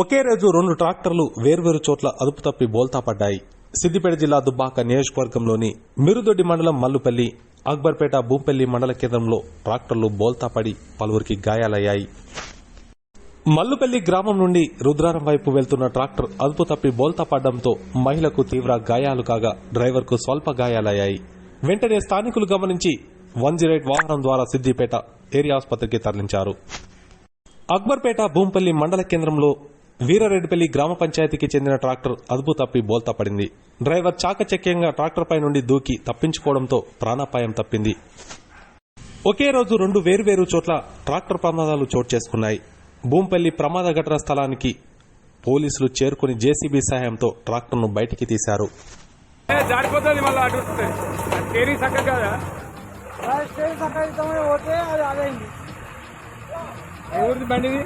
ఒకే రోజు రెండు ట్రాక్టర్లు వేర్వేరు చోట్ల అదుపు తప్పి బోల్తా పడ్డాయి. సిద్దిపేట జిల్లా దుబ్బాక నియోజకవర్గంలోని మిరుదొడ్డి మండలం మల్లుపల్లి అక్బర్పేట భూంపల్లి మండల కేంద్రంలో ట్రాక్టర్లు బోల్తా పడి పలువురికి గాయాలయ్యాయి. మల్లుపల్లి గ్రామం నుండి రుద్రారం వైపు వెళ్తున్న ట్రాక్టర్ అదుపు తప్పి బోల్తా పడడంతో మహిళకు తీవ్ర గాయాలు కాగా డ్రైవర్కు స్వల్ప గాయాలయ్యాయి. వెంటనే స్థానికులు గమనించి వన్ జీరో ఎయిట్ వాహనం ద్వారా సిద్దిపేట ఏరియా ఆసుపత్రికి తరలించారు. అక్బర్పేట భూంపల్లి మండల కేంద్రంలో వీరారెడ్డిపల్లి గ్రామ పంచాయతీకి చెందిన ట్రాక్టర్ అదుపు తప్పి బోల్తా పడింది. డ్రైవర్ చాకచక్యంగా ట్రాక్టర్పై నుండి దూకి తప్పించుకోవడంతో ప్రాణాపాయం తప్పింది. ఒకే రోజు రెండు వేర్వేరు చోట్ల ట్రాక్టర్ ప్రమాదాలు చోటు చేసుకున్నాయి. భూంపల్లి ప్రమాద ఘటన స్థలానికి పోలీసులు చేరుకుని జేసీబీ సహాయంతో ట్రాక్టర్ను బయటికి తీశారు. బండిది?